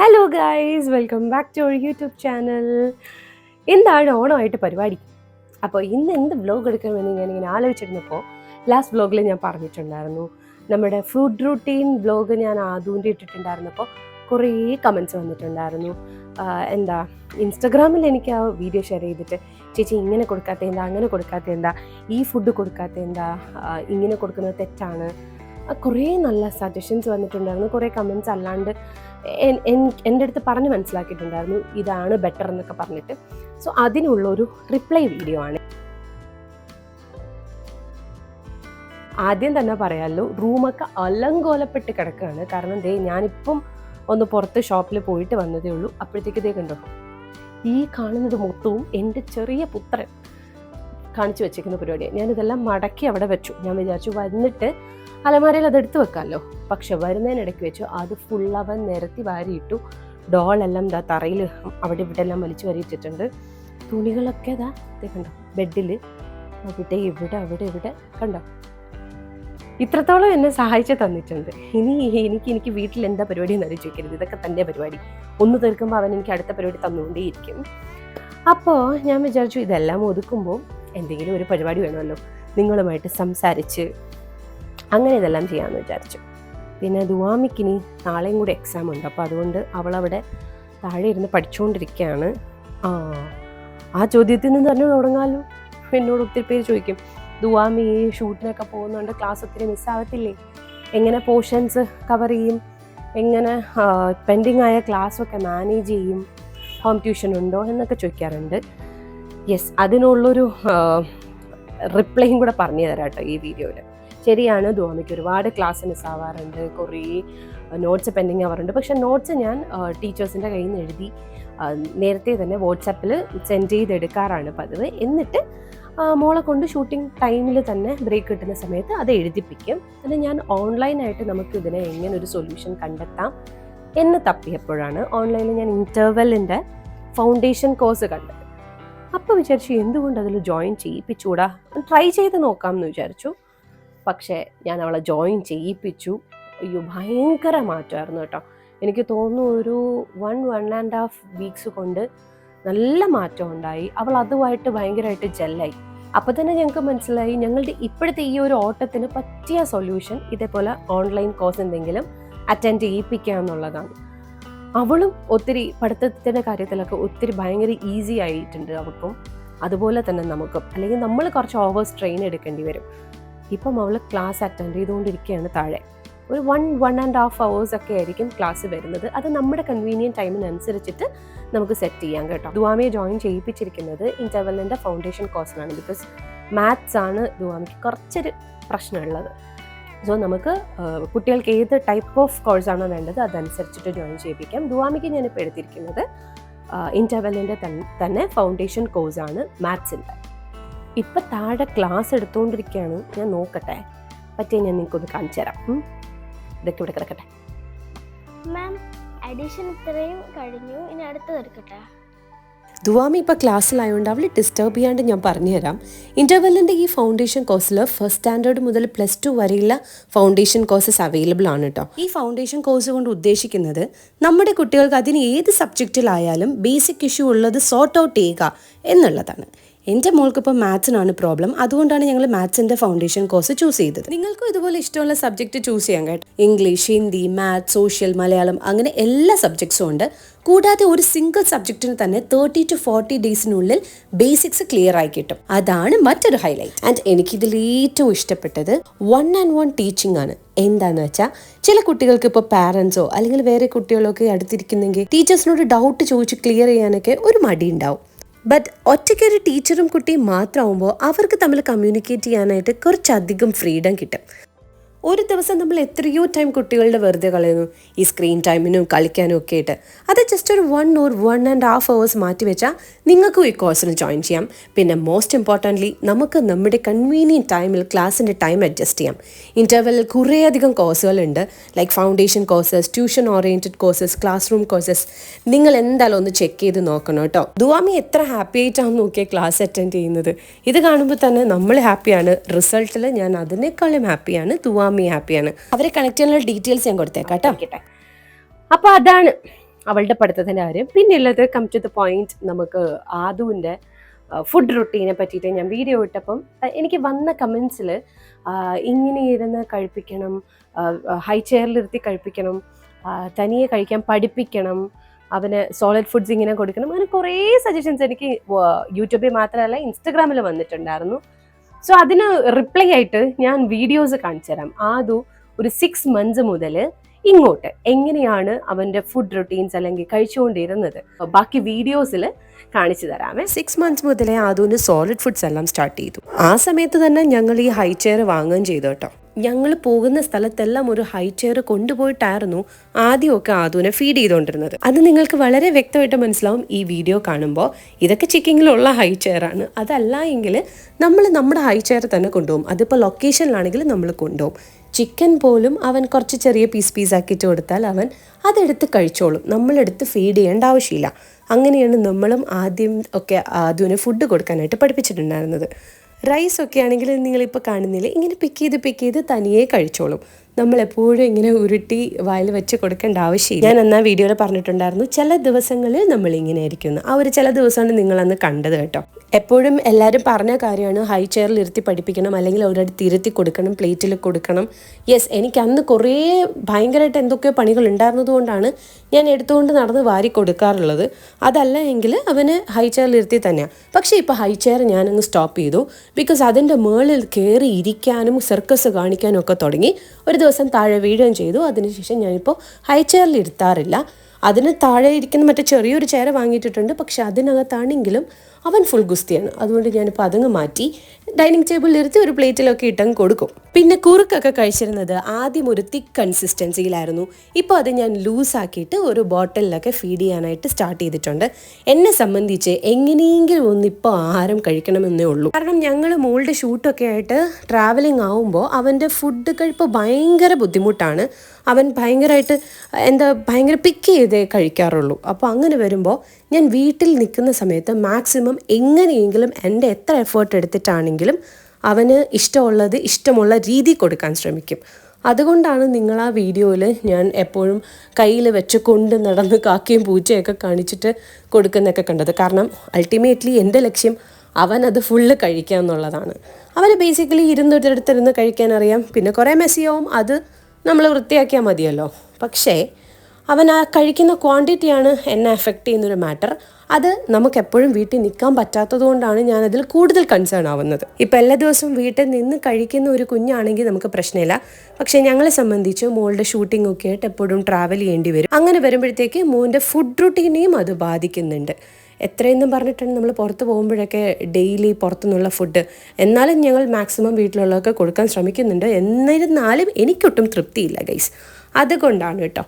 Hello guys welcome back to our YouTube channel എന്താണ് ഓണമായിട്ട് പരിപാടി? അപ്പോൾ ഇന്ന് എന്ത് വ്ലോഗ് എടുക്കണമെന്ന് ഞാനിങ്ങനെ ആലോചിച്ചിരുന്നപ്പോൾ ലാസ്റ്റ് വ്ലോഗിൽ ഞാൻ പറഞ്ഞിട്ടുണ്ടായിരുന്നു. നമ്മുടെ ഫുഡ് റൂട്ടീൻ വ്ലോഗ് ഞാൻ ആദ്യം ഇട്ടിട്ടുണ്ടായിരുന്നപ്പോൾ കുറേ കമൻസ് വന്നിട്ടുണ്ടായിരുന്നു. എന്താ ഇൻസ്റ്റഗ്രാമിൽ എനിക്ക് ആ വീഡിയോ ഷെയർ ചെയ്തിട്ട് ചേച്ചി ഇങ്ങനെ കൊടുക്കാത്ത എന്താ? അങ്ങനെ കൊടുക്കാത്ത എന്താ? ഈ ഫുഡ് കൊടുക്കാത്ത എന്താ? ഇങ്ങനെ കൊടുക്കുന്നത് തെറ്റാണ്. കുറേ നല്ല സജഷൻസ് വന്നിട്ടുണ്ടായിരുന്നു. കുറേ കമൻസ് അല്ലാണ്ട് എന്റെ അടുത്ത് പറഞ്ഞ് മനസ്സിലാക്കിയിട്ടുണ്ടായിരുന്നു ഇതാണ് ബെറ്റർ എന്നൊക്കെ പറഞ്ഞിട്ട്. സോ അതിനുള്ള ഒരു റിപ്ലൈ വീഡിയോ ആണ്. ആദ്യം തന്നെ പറയാമല്ലോ റൂമൊക്കെ അലങ്കോലപ്പെട്ട് കിടക്കുകയാണ്. കാരണം ദേ ഞാനിപ്പം ഒന്ന് പുറത്ത് ഷോപ്പിൽ പോയിട്ട് വന്നതേ ഉള്ളൂ. അപ്പോഴത്തേക്ക് ഇതേ കണ്ടോ ഈ കാണുന്നത് മൊത്തവും എന്റെ ചെറിയ പുത്രൻ കാണിച്ചു വെച്ചേക്കുന്ന പരിപാടിയാണ്. ഞാനിതെല്ലാം മടക്കി അവിടെ വെച്ചു. ഞാൻ വിചാരിച്ചു വന്നിട്ട് അലമാരയിൽ അത് എടുത്തു വെക്കാമല്ലോ പക്ഷെ വരുന്നതിനിടയ്ക്ക് വെച്ചു. അത് ഫുൾ അവൻ നിരത്തി വാരിയിട്ടു. ഡോളെല്ലാം ദാ തറയിൽ അവിടെ ഇവിടെ എല്ലാം വലിച്ചു വരിയിട്ടിട്ടുണ്ട് തുണികളൊക്കെ ദാ ദേ കണ്ടോ ബെഡിൽ അവിടെ ഇവിടെ അവിടെ ഇവിടെ. കണ്ടോ? ഇത്രത്തോളം എന്നെ സഹായിച്ച് തന്നിട്ടുണ്ട്. ഇനി എനിക്ക് എനിക്ക് വീട്ടിൽ എന്താ പരിപാടി എന്ന് ചോദിക്കരുത് ഇതൊക്കെ തന്നെ പരിപാടി. ഒന്ന് തീർക്കുമ്പോൾ അവൻ എനിക്ക് അടുത്ത പരിപാടി തന്നുകൊണ്ടേയിരിക്കും. അപ്പോൾ ഞാൻ വിചാരിച്ചു ഇതെല്ലാം ഒതുക്കുമ്പോൾ എന്തെങ്കിലും ഒരു പരിപാടി വേണമല്ലോ. നിങ്ങളുമായിട്ട് സംസാരിച്ച് അങ്ങനെ ഇതെല്ലാം ചെയ്യാമെന്ന് വിചാരിച്ചു. പിന്നെ ദുവാമിക്കിനി നാളെയും കൂടി എക്സാം ഉണ്ട്. അപ്പോൾ അതുകൊണ്ട് അവളവിടെ താഴെ ഇരുന്ന് പഠിച്ചുകൊണ്ടിരിക്കുകയാണ് ആ ആ ചോദ്യത്തിൽ നിന്ന് തന്നെ തുടങ്ങാമല്ലോ എന്നോട് ഒത്തിരി പേര് ചോദിക്കും. ദുവാമി ഈ ഷൂട്ടിനൊക്കെ പോകുന്നുണ്ട് ക്ലാസ് ഒത്തിരി മിസ്സാകത്തില്ലേ എങ്ങനെ പോർഷൻസ് കവർ ചെയ്യും? എങ്ങനെ പെൻഡിങ് ആയ ക്ലാസ്സൊക്കെ മാനേജ് ചെയ്യും? ഹോം ട്യൂഷൻ ഉണ്ടോ എന്നൊക്കെ ചോദിക്കാറുണ്ട്. യെസ് അതിനുള്ളൊരു റിപ്ലൈയും കൂടെ പറഞ്ഞു തരാം കേട്ടോ ഈ വീഡിയോയിൽ ശരിയാണ് ധോമിക്ക്. ഒരുപാട് ക്ലാസ് മിസ്സാവാറുണ്ട് കുറേ നോട്ട്സ് പെൻഡിങ് ആവാറുണ്ട്. പക്ഷെ നോട്ട്സ് ഞാൻ ടീച്ചേഴ്സിന്റെ കയ്യിൽ നിന്ന് എഴുതി നേരത്തെ തന്നെ വാട്സാപ്പിൽ സെൻഡ് ചെയ്തെടുക്കാറാണ് പതിവ്. എന്നിട്ട് മോളെ കൊണ്ട് ഷൂട്ടിംഗ് ടൈമിൽ തന്നെ ബ്രേക്ക് കിട്ടുന്ന സമയത്ത് അത് എഴുതിപ്പിക്കും. അത് ഞാൻ ഓൺലൈനായിട്ട് നമുക്ക് ഇതിനെ എങ്ങനെ ഒരു സൊല്യൂഷൻ കണ്ടെത്താം എന്ന് തപ്പിയപ്പോഴാണ് ഓൺലൈനിൽ ഞാൻ ഇന്റർവെല്ലിന്റെ ഫൗണ്ടേഷൻ കോഴ്സ് കണ്ടത്. അപ്പോൾ വിചാരിച്ചു എന്തുകൊണ്ട് അതിൽ ജോയിൻ ചെയ്യിപ്പിച്ചൂടാ? ട്രൈ ചെയ്ത് നോക്കാം എന്ന് വിചാരിച്ചു. പക്ഷേ ഞാൻ അവളെ ജോയിൻ ചെയ്യിപ്പിച്ചു. അയ്യോ ഭയങ്കര മാറ്റമായിരുന്നു കേട്ടോ. എനിക്ക് തോന്നുന്നു ഒരു one one and half weeks കൊണ്ട് നല്ല മാറ്റം ഉണ്ടായി. അവൾ അതുമായിട്ട് ഭയങ്കരമായിട്ട് ജെല്ലായി അപ്പോൾ തന്നെ ഞങ്ങൾക്ക് മനസ്സിലായി ഞങ്ങളുടെ ഇപ്പോഴത്തെ ഈ ഒരു ഓട്ടത്തിന് പറ്റിയ സൊല്യൂഷൻ ഇതേപോലെ ഓൺലൈൻ കോഴ്സ് എന്തെങ്കിലും അറ്റൻഡ് ചെയ്യിപ്പിക്കുക എന്നുള്ളതാണ് അവളും ഒത്തിരി പഠിത്തത്തിന്റെ കാര്യത്തിലൊക്കെ ഒത്തിരി ഭയങ്കര ഈസി ആയിട്ടുണ്ട് അവൾക്കും. അതുപോലെ തന്നെ നമുക്കും. അല്ലെങ്കിൽ നമ്മൾ കുറച്ച് ഓവർ സ്ട്രെയിൻ എടുക്കേണ്ടി വരും. ഇപ്പം അവൾ ക്ലാസ് അറ്റൻഡ് ചെയ്തുകൊണ്ടിരിക്കുകയാണ് താഴെ. ഒരു one one and half hours ഒക്കെ ആയിരിക്കും ക്ലാസ് വരുന്നത്. അത് നമ്മുടെ കൺവീനിയന്റ് ടൈമിനനുസരിച്ചിട്ട് നമുക്ക് സെറ്റ് ചെയ്യാം കേട്ടോ. ദുവാമിയെ ജോയിൻ ചെയ്യിപ്പിച്ചിരിക്കുന്നത് ഇന്റർവെല്ലിന്റെ ഫൗണ്ടേഷൻ കോഴ്സിലാണ് ബിക്കോസ് മാത്സ് ആണ് ദുവാമിക്ക് കുറച്ചൊരു പ്രശ്നമുള്ളത്. സോ നമുക്ക് കുട്ടികൾക്ക് ഏത് ടൈപ്പ് ഓഫ് കോഴ്സാണോ വേണ്ടത് അതനുസരിച്ചിട്ട് ജോയിൻ ചെയ്യിപ്പിക്കാം. ദുവാമിക്ക് ഞാനിപ്പോൾ എടുത്തിരിക്കുന്നത് ഇന്റർവെല്ലിന്റെ തന്നെ ഫൗണ്ടേഷൻ കോഴ്സാണ് മാത്സിന്റെ ഇപ്പം താഴെ ക്ലാസ് എടുത്തുകൊണ്ടിരിക്കുകയാണ് ഞാൻ നോക്കട്ടെ. പറ്റിയ ഞാൻ നിങ്ങൾക്കൊന്ന് കാണിച്ചു തരാം. ഇതൊക്കെ ഇവിടെ കിടക്കട്ടെ. മാം അഡീഷൻ ഇത്രയും കഴിഞ്ഞു. ഇനി അടുത്തത് എടുക്കട്ടെ. ദുവാമി ഇപ്പോൾ ക്ലാസ്സിലായതുകൊണ്ട് അവൾ ഡിസ്റ്റർബ് ചെയ്യാണ്ട് ഞാൻ പറഞ്ഞുതരാം ഇന്റർവെല്ലിന്റെ ഈ ഫൗണ്ടേഷൻ കോഴ്സിൽ ഫസ്റ്റ് സ്റ്റാൻഡേർഡ് മുതൽ പ്ലസ് ടു വരെയുള്ള ഫൗണ്ടേഷൻ കോഴ്സസ് അവൈലബിൾ ആണ് കേട്ടോ ഈ ഫൗണ്ടേഷൻ കോഴ്സ് കൊണ്ട് ഉദ്ദേശിക്കുന്നത് നമ്മുടെ കുട്ടികൾക്ക് അതിന് ഏത് സബ്ജക്റ്റിലായാലും ബേസിക് ഇഷ്യൂ ഉള്ളത് സോർട്ട് ഔട്ട് ചെയ്യുക എന്നുള്ളതാണ്. എന്റെ മോൾക്ക് ഇപ്പോൾ മാത്സിനാണ് പ്രോബ്ലം. അതുകൊണ്ടാണ് ഞങ്ങൾ മാത്സിന്റെ ഫൗണ്ടേഷൻ കോഴ്സ് ചൂസ് ചെയ്തത്. നിങ്ങൾക്കും ഇതുപോലെ ഇഷ്ടമുള്ള സബ്ജക്റ്റ് ചൂസ് ചെയ്യാൻ കേട്ടോ. English Hindi maths social Malayalam അങ്ങനെ എല്ലാ സബ്ജക്ട്സും ഉണ്ട്. കൂടാതെ ഒരു സിംഗിൾ സബ്ജക്റ്റിന് തന്നെ തേർട്ടി ടു ഫോർട്ടി ഡേയ്സിനുള്ളിൽ ബേസിക്സ് ക്ലിയർ ആയി കിട്ടും. അതാണ് മറ്റൊരു ഹൈലൈറ്റ് ആൻഡ് എനിക്ക് എനിക്കിതിൽ ഏറ്റവും ഇഷ്ടപ്പെട്ടത് വൺ ആൻഡ് വൺ ടീച്ചിങ് ആണ്. എന്താന്ന് വെച്ചാൽ ചില കുട്ടികൾക്ക് ഇപ്പോൾ പാരൻസോ അല്ലെങ്കിൽ വേറെ കുട്ടികളൊക്കെ അടുത്തിരിക്കുന്നെങ്കിൽ ടീച്ചേഴ്സിനോട് ഡൗട്ട് ചോദിച്ച് ക്ലിയർ ചെയ്യാനൊക്കെ ഒരു മടി ഉണ്ടാവും ബട്ട് ഒറ്റയ്ക്കൊരു ടീച്ചറും കുട്ടിയും മാത്രമാകുമ്പോൾ അവർക്ക് തമ്മിൽ കമ്മ്യൂണിക്കേറ്റ് ചെയ്യാനായിട്ട് കുറച്ചധികം ഫ്രീഡം കിട്ടും. ഒരു ദിവസം നമ്മൾ എത്രയോ ടൈം കുട്ടികളുടെ വെറുതെ കളയുന്നു. ഈ സ്ക്രീൻ ടൈമിനും കളിക്കാനും ഒക്കെ ആയിട്ട്. അത് ജസ്റ്റ് ഒരു one or one and half hours മാറ്റി വെച്ചാൽ നിങ്ങൾക്കും ഈ കോഴ്സിന് ജോയിൻ ചെയ്യാം. പിന്നെ മോസ്റ്റ് ഇമ്പോർട്ടന്റ്ലി നമുക്ക് നമ്മുടെ കൺവീനിയന്റ് ടൈമിൽ ക്ലാസ്സിന്റെ ടൈം അഡ്ജസ്റ്റ് ചെയ്യാം. ഇന്റർവെല്ലിൽ കുറേയധികം കോഴ്സുകളുണ്ട് like foundation courses tuition oriented courses class room courses നിങ്ങൾ എന്തായാലും ഒന്ന് ചെക്ക് ചെയ്ത് നോക്കണം കേട്ടോ. ദുവാമി എത്ര ഹാപ്പി ആയിട്ടാണ് നോക്കിയ ക്ലാസ് അറ്റൻഡ് ചെയ്യുന്നത്. ഇത് കാണുമ്പോൾ തന്നെ നമ്മൾ ഹാപ്പിയാണ് റിസൾട്ടിൽ ഞാൻ അതിനേക്കാളും ഹാപ്പിയാണ് ദുവാമി ഹാപ്പിയാണ് അവരെ കണക്ട് ചെയ്യാനുള്ള ഡീറ്റെയിൽസ് ഞാൻ കൊടുത്തേക്കാം കേട്ടോ അപ്പോൾ അതാണ് അവളുടെ പഠിത്തത്തിന്റെ കാര്യം. പിന്നെ ഉള്ളത് കം ടു ദ പോയിന്റ് നമുക്ക് ആദുവിന്റെ ഫുഡ് റുട്ടീനെ പറ്റിയിട്ട് ഞാൻ വീഡിയോ ഇട്ടപ്പം എനിക്ക് വന്ന കമൻസിൽ ഇങ്ങനെ ഇരുന്ന് കഴിപ്പിക്കണം ഹൈ ചെയറിലിരുത്തി കഴിപ്പിക്കണം തനിയെ കഴിക്കാൻ പഠിപ്പിക്കണം അവന് സോളിഡ് ഫുഡ്സ് ഇങ്ങനെ കൊടുക്കണം അങ്ങനെ കുറേ സജഷൻസ് എനിക്ക് യൂട്യൂബിൽ മാത്രമല്ല ഇൻസ്റ്റഗ്രാമിൽ വന്നിട്ടുണ്ടായിരുന്നു. സോ അതിന് റിപ്ലൈ ആയിട്ട് ഞാൻ വീഡിയോസ് കാണിച്ചു തരാം. ആദു ഒരു സിക്സ് മന്ത്സ് മുതൽ ഇങ്ങോട്ട് എങ്ങനെയാണ് അവന്റെ ഫുഡ് റൊട്ടീൻസ് അല്ലെങ്കിൽ കഴിച്ചുകൊണ്ടിരുന്നത്. ബാക്കി വീഡിയോസിൽ കാണിച്ചു തരാമേ. സിക്സ് മന്ത്സ് മുതലേ ആദുവിന് സോളിഡ് ഫുഡ്സ് എല്ലാം സ്റ്റാർട്ട് ചെയ്തു. ആ സമയത്ത് തന്നെ ഞങ്ങൾ ഈ ഹൈ ചെയർ വാങ്ങുകയും ചെയ്തു കേട്ടോ. ഞങ്ങൾ പോകുന്ന സ്ഥലത്തെല്ലാം ഒരു ഹൈ ചെയർ കൊണ്ടുപോയിട്ടായിരുന്നു ആദ്യമൊക്കെ ആദുവിനെ ഫീഡ് ചെയ്തുകൊണ്ടിരുന്നത് അത് നിങ്ങൾക്ക് വളരെ വ്യക്തമായിട്ട് മനസ്സിലാവും. ഈ വീഡിയോ കാണുമ്പോൾ ഇതൊക്കെ ചിക്കിങ്ങിലുള്ള ഹൈ ചെയർ ആണ്. അതല്ല എങ്കിൽ നമ്മൾ നമ്മുടെ ഹൈ ചെയർ തന്നെ കൊണ്ടുപോകും. അതിപ്പോൾ ലൊക്കേഷനിലാണെങ്കിൽ നമ്മൾ കൊണ്ടുപോകും. ചിക്കൻ പോലും അവൻ കുറച്ച് ചെറിയ പീസ് പീസ് ആക്കിയിട്ട് കൊടുത്താൽ അവൻ അതെടുത്ത് കഴിച്ചോളും. നമ്മളെടുത്ത് ഫീഡ് ചെയ്യേണ്ട ആവശ്യമില്ല. അങ്ങനെയാണ് നമ്മളും ആദ്യം ഒക്കെ ആദ്യം ഫുഡ് കൊടുക്കാനായിട്ട് പഠിപ്പിച്ചിട്ടുണ്ടായിരുന്നത്. റൈസ് ഒക്കെ ആണെങ്കിൽ നിങ്ങളിപ്പോൾ കാണുന്നില്ലേ? ഇങ്ങനെ പിക്ക് ചെയ്ത് പിക്ക് ചെയ്ത് തനിയെ കഴിച്ചോളും. നമ്മൾ എപ്പോഴും ഇങ്ങനെ ഉരുട്ടി വായിൽ വെച്ച് കൊടുക്കേണ്ട ആവശ്യമില്ല. ഞാൻ എന്നാ വീഡിയോയിൽ പറഞ്ഞിട്ടുണ്ടായിരുന്നു ചില ദിവസങ്ങളിൽ നമ്മൾ ഇങ്ങനെ ആയിരിക്കുന്നു. ആ ഒരു ചില ദിവസമാണ് നിങ്ങളന്ന് കണ്ടത് കേട്ടോ. എപ്പോഴും എല്ലാവരും പറഞ്ഞ കാര്യമാണ് ഹൈ ചെയറിൽ ഇരുത്തി പഠിപ്പിക്കണം അല്ലെങ്കിൽ ഒരിടത്ത് ഇരുത്തി കൊടുക്കണം പ്ലേറ്റിൽ കൊടുക്കണം. യെസ് എനിക്ക് അന്ന് കുറേ ഭയങ്കരമായിട്ട് എന്തൊക്കെയോ പണികൾ ഉണ്ടായിരുന്നതുകൊണ്ടാണ് ഞാൻ എടുത്തുകൊണ്ട് നടന്ന് വാരി കൊടുക്കാറുള്ളത്. അതല്ല എങ്കിൽ അവന് ഹൈ ചെയറിൽ ഇരുത്തി തന്നെയാണ് പക്ഷേ ഇപ്പോൾ ഹൈ ചെയർ ഞാനങ്ങ് സ്റ്റോപ്പ് ചെയ്തു. ബിക്കോസ് അതിന്റെ മുകളിൽ കയറി ഇരിക്കാനും സർക്കസ് കാണിക്കാനും ഒക്കെ തുടങ്ങി. ഒരു ദിവസം താഴെ വീഴുകയും ചെയ്തു. അതിനുശേഷം ഞാനിപ്പോൾ ഹൈ ചെയറിൽ ഇരുത്താറില്ല. അതിന് താഴെ ഇരിക്കുന്ന മറ്റേ ചെറിയൊരു ചെയർ വാങ്ങിയിട്ടിട്ടുണ്ട്. പക്ഷെ അതിനകത്താണെങ്കിലും അവൻ ഫുൾ ഗുസ്തിയാണ്. അതുകൊണ്ട് ഞാനിപ്പോൾ അതങ്ങ് മാറ്റി. ഡൈനിങ് ടേബിളിൽ ഇരുത്തി ഒരു പ്ലേറ്റിലൊക്കെ ഇട്ടങ്ങ് കൊടുക്കും. പിന്നെ കുറുക്കൊക്കെ കഴിച്ചിരുന്നത് ആദ്യം ഒരു തിക്ക് കൺസിസ്റ്റൻസിയിലായിരുന്നു ഇപ്പോൾ അത് ഞാൻ ലൂസാക്കിയിട്ട് ഒരു ബോട്ടിലൊക്കെ ഫീഡ് ചെയ്യാനായിട്ട് സ്റ്റാർട്ട് ചെയ്തിട്ടുണ്ട്. എന്നെ സംബന്ധിച്ച് എങ്ങനെയെങ്കിലും ഒന്നിപ്പോൾ ആഹാരം കഴിക്കണമെന്നേ ഉള്ളൂ. കാരണം ഞങ്ങൾ മോളുടെ ഷൂട്ടൊക്കെ ആയിട്ട് ട്രാവലിംഗ് ആവുമ്പോൾ അവന്റെ ഫുഡ് കഴിപ്പ് ഭയങ്കര ബുദ്ധിമുട്ടാണ്. അവൻ ഭയങ്കരമായിട്ട് എന്താ ഭയങ്കര പിക്ക് ചെയ്തേ കഴിക്കാറുള്ളൂ. അപ്പോൾ അങ്ങനെ വരുമ്പോൾ ഞാൻ വീട്ടിൽ നിൽക്കുന്ന സമയത്ത് മാക്സിമം എങ്ങനെയെങ്കിലും എന്റെ എത്ര എഫേർട്ട് എടുത്തിട്ടാണെങ്കിലും അവന് ഇഷ്ടമുള്ളത് ഇഷ്ടമുള്ള രീതി കൊടുക്കാൻ ശ്രമിക്കും. അതുകൊണ്ടാണ് നിങ്ങൾ ആ വീഡിയോയിൽ ഞാൻ എപ്പോഴും കയ്യിൽ വെച്ച് കൊണ്ട് നടന്ന് കാക്കയും പൂച്ചയൊക്കെ കാണിച്ചിട്ട് കൊടുക്കുന്നതൊക്കെ കണ്ടത്. കാരണം അൾട്ടിമേറ്റ്ലി എന്റെ ലക്ഷ്യം അവൻ അത് ഫുള്ള് കഴിക്കുക എന്നുള്ളതാണ്. അവന് ബേസിക്കലി ഇരുന്നൊരിടത്തിരുന്ന് കഴിക്കാൻ അറിയാം. പിന്നെ കുറേ മെസ്സിയാവും അത് നമ്മൾ വൃത്തിയാക്കിയാൽ മതിയല്ലോ. പക്ഷേ അവൻ ആ കഴിക്കുന്ന ക്വാണ്ടിറ്റിയാണ് എന്നെ എഫക്റ്റ് ചെയ്യുന്നൊരു മാറ്റർ അത് നമുക്ക് എപ്പോഴും വീട്ടിൽ നിൽക്കാൻ പറ്റാത്തത് കൊണ്ടാണ് ഞാനതിൽ കൂടുതൽ കൺസേൺ ആവുന്നത്. ഇപ്പം എല്ലാ ദിവസവും വീട്ടിൽ നിന്ന് കഴിക്കുന്ന ഒരു കുഞ്ഞാണെങ്കിൽ നമുക്ക് പ്രശ്നമില്ല. പക്ഷേ ഞങ്ങളെ സംബന്ധിച്ച് മോളുടെ ഷൂട്ടിംഗ് ഒക്കെ ആയിട്ട് എപ്പോഴും ട്രാവൽ ചെയ്യേണ്ടി വരും. അങ്ങനെ വരുമ്പോഴത്തേക്ക് മോന്റെ ഫുഡ് റുട്ടീനെയും അത് ബാധിക്കുന്നുണ്ട്. എത്രയെന്നും പറഞ്ഞിട്ടാണ് നമ്മൾ പുറത്ത് പോകുമ്പോഴൊക്കെ ഡെയിലി പുറത്തുനിന്നുള്ള ഫുഡ് എന്നാലും ഞങ്ങൾ മാക്സിമം വീട്ടിലുള്ളതൊക്കെ കൊടുക്കാൻ ശ്രമിക്കുന്നുണ്ട്. എന്നിരുന്നാലും എനിക്കൊട്ടും തൃപ്തിയില്ല ഗൈസ് അതുകൊണ്ടാണ് കേട്ടോ.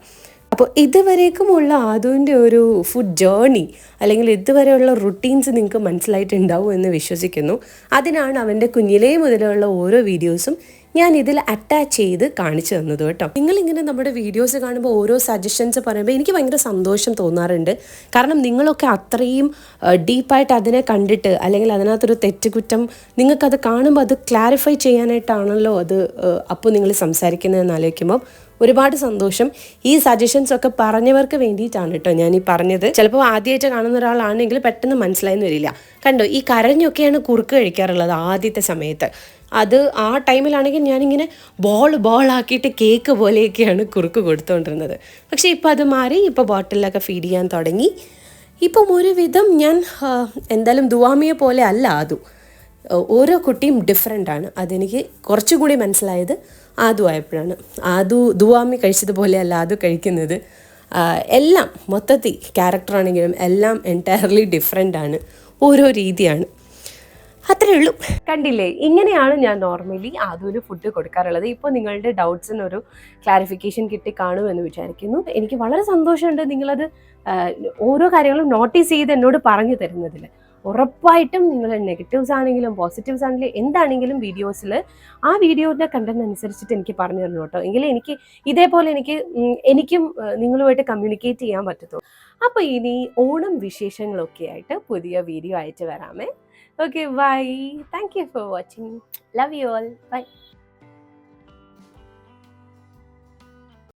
അപ്പോൾ ഇതുവരേക്കുമുള്ള ആദുവിന്റെ ഒരു ഫുഡ് ജേർണി അല്ലെങ്കിൽ ഇതുവരെയുള്ള റുട്ടീൻസ് നിങ്ങൾക്ക് മനസ്സിലായിട്ടുണ്ടാവും എന്ന് വിശ്വസിക്കുന്നു. അതിനാണ് അവന്റെ കുഞ്ഞിലേ മുതലുള്ള ഓരോ വീഡിയോസും ഞാൻ ഇതിൽ അറ്റാച്ച് ചെയ്ത് കാണിച്ചു തന്നത് കേട്ടോ. നിങ്ങളിങ്ങനെ നമ്മുടെ വീഡിയോസ് കാണുമ്പോൾ ഓരോ സജഷൻസ് പറയുമ്പോൾ എനിക്ക് ഭയങ്കര സന്തോഷം തോന്നാറുണ്ട്. കാരണം നിങ്ങളൊക്കെ അത്രയും ഡീപ്പായിട്ട് അതിനെ കണ്ടിട്ട് അല്ലെങ്കിൽ അതിനകത്തൊരു തെറ്റുകുറ്റം നിങ്ങൾക്കത് കാണുമ്പോൾ അത് ക്ലാരിഫൈ ചെയ്യാനായിട്ടാണല്ലോ അത് അപ്പോൾ നിങ്ങൾ സംസാരിക്കുന്നതെന്ന് ആലോചിക്കുമ്പോൾ ഒരുപാട് സന്തോഷം. ഈ സജഷൻസ് ഒക്കെ പറഞ്ഞവർക്ക് വേണ്ടിയിട്ടാണ് കേട്ടോ ഞാൻ ഈ പറഞ്ഞത്. ചിലപ്പോൾ ആദ്യമായിട്ട് കാണുന്ന ഒരാളാണെങ്കിൽ പെട്ടെന്ന് മനസ്സിലായെന്ന് വരില്ല. കണ്ടോ ഈ കരഞ്ഞൊക്കെയാണ് കുറുക്ക് കഴിക്കാറുള്ളത് ആദ്യത്തെ സമയത്ത്. അത് ആ ടൈമിലാണെങ്കിൽ ഞാനിങ്ങനെ ബോൾ ബോൾ ആക്കിയിട്ട് കേക്ക് പോലെയൊക്കെയാണ് കുറുക്ക് കൊടുത്തുകൊണ്ടിരുന്നത് പക്ഷേ ഇപ്പോൾ അത് മാറി ഇപ്പോൾ ബോട്ടിലൊക്കെ ഫീഡ് ചെയ്യാൻ തുടങ്ങി. ഇപ്പം ഒരുവിധം ഞാൻ എന്തായാലും ദുവാമിയെ പോലെ അല്ല അതു ഓരോ കുട്ടിയും ഡിഫറെന്റ് ആണ്. അതെനിക്ക് കുറച്ചുകൂടി മനസ്സിലായത്. ആദു ആയപ്പോഴാണ്. ആദു ദുവാമി കഴിച്ചതുപോലെയല്ല ആദു കഴിക്കുന്നത്. എല്ലാം മൊത്തത്തിൽ ക്യാരക്ടറാണെങ്കിലും എല്ലാം എന്റയർലി ഡിഫറെന്റ് ആണ്. ഓരോ രീതിയാണ്. അത്രേ ഉള്ളൂ. കണ്ടില്ലേ? ഇങ്ങനെയാണ് ഞാൻ നോർമലി ആദ്യം ഫുഡ് കൊടുക്കാറുള്ളത്. ഇപ്പോൾ നിങ്ങളുടെ ഡൗട്ട്സിനൊരു ക്ലാരിഫിക്കേഷൻ കിട്ടി കാണുമെന്ന് വിചാരിക്കുന്നു. എനിക്ക് വളരെ സന്തോഷമുണ്ട് നിങ്ങളത് ഓരോ കാര്യങ്ങളും നോട്ടീസ് ചെയ്ത് എന്നോട് പറഞ്ഞു തരുന്നതിൽ ഉറപ്പായിട്ടും നിങ്ങൾ നെഗറ്റീവ്സ് ആണെങ്കിലും പോസിറ്റീവ്സ് ആണെങ്കിലും എന്താണെങ്കിലും വീഡിയോസിൽ ആ വീഡിയോയുടെ കണ്ടന്റ് അനുസരിച്ചിട്ട് എനിക്ക് പറഞ്ഞു തരണം കേട്ടോ. എങ്കിലും എനിക്ക് ഇതേപോലെ എനിക്ക് എനിക്കും നിങ്ങളുമായിട്ട് കമ്മ്യൂണിക്കേറ്റ് ചെയ്യാൻ പറ്റത്തുള്ളൂ അപ്പോൾ ഇനി ഓണം വിശേഷങ്ങളൊക്കെ ആയിട്ട് പുതിയ വീഡിയോ ആയിട്ട് വരാമേ. Okay bye thank you for watching love you all Bye.